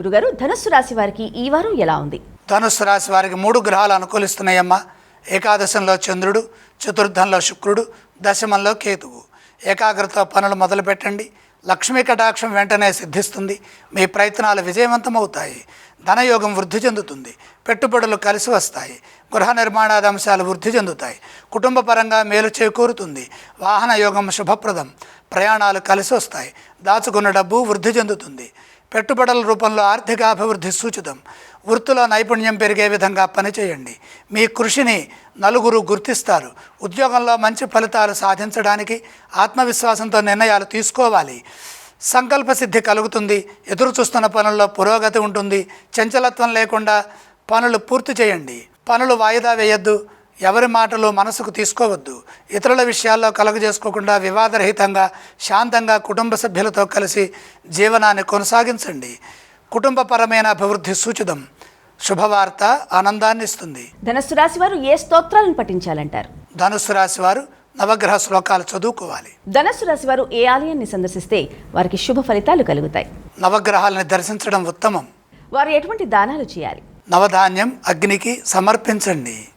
గురుగారు ధనుస్సు రాశి వారికి ఈ వారం ఎలా ఉంది? ధనుస్సు రాశి వారికి మూడు గ్రహాలు అనుకూలిస్తున్నాయమ్మా. ఏకాదశంలో చంద్రుడు చతుర్థంలో శుక్రుడు దశమంలో కేతువు. ఏకాగ్రత పనులు మొదలు పెట్టండి. లక్ష్మీ కటాక్షం వెంటనే సిద్ధిస్తుంది. మీ ప్రయత్నాలు విజయవంతమవుతాయి. ధనయోగం వృద్ధి చెందుతుంది. పెట్టుబడులు కలిసి వస్తాయి. గృహ నిర్మాణాది అంశాలు వృద్ధి చెందుతాయి. కుటుంబ పరంగా మేలు చేకూరుతుంది. వాహన యోగం శుభప్రదం. ప్రయాణాలు కలిసి వస్తాయి. దాచుకున్న డబ్బు వృద్ధి చెందుతుంది. పెట్టుబడుల రూపంలో ఆర్థిక అభివృద్ధి సూచితం. వృత్తిలో నైపుణ్యం పెరిగే విధంగా పనిచేయండి. మీ కృషిని నలుగురు గుర్తిస్తారు. ఉద్యోగంలో మంచి ఫలితాలు సాధించడానికి ఆత్మవిశ్వాసంతో నిర్ణయాలు తీసుకోవాలి. సంకల్ప సిద్ధి కలుగుతుంది. ఎదురు చూస్తున్న పనుల్లో పురోగతి ఉంటుంది. చంచలత్వం లేకుండా పనులు పూర్తి చేయండి. పనులు వాయిదా వేయొద్దు. ఎవరి మాటలు మనసుకు తీసుకోవద్దు. ఇతరుల విషయాల్లో కలుగజేసుకోకుండా వివాదరహితంగా శాంతంగా కుటుంబ సభ్యులతో కలిసి జీవనాన్ని కొనసాగించండి. కుటుంబపరమైన అభివృద్ధి సూచితం. శుభవార్త ఆనందాన్ని ఇస్తుంది. ధనస్సు రాశి వారు ఏ స్తోత్రాలను పఠించాలంటారు? ధనుస్సు రాశి వారు నవగ్రహ శ్లోకాలు చదువుకోవాలి. ధనస్సు రాశి వారు ఏ ఆలయాన్ని సందర్శిస్తే వారికి శుభ ఫలితాలు కలుగుతాయి? నవగ్రహాలను దర్శించడం ఉత్తమం. వారు ఎటువంటి దానాలు చేయాలి? నవధాన్యం అగ్నికి సమర్పించండి.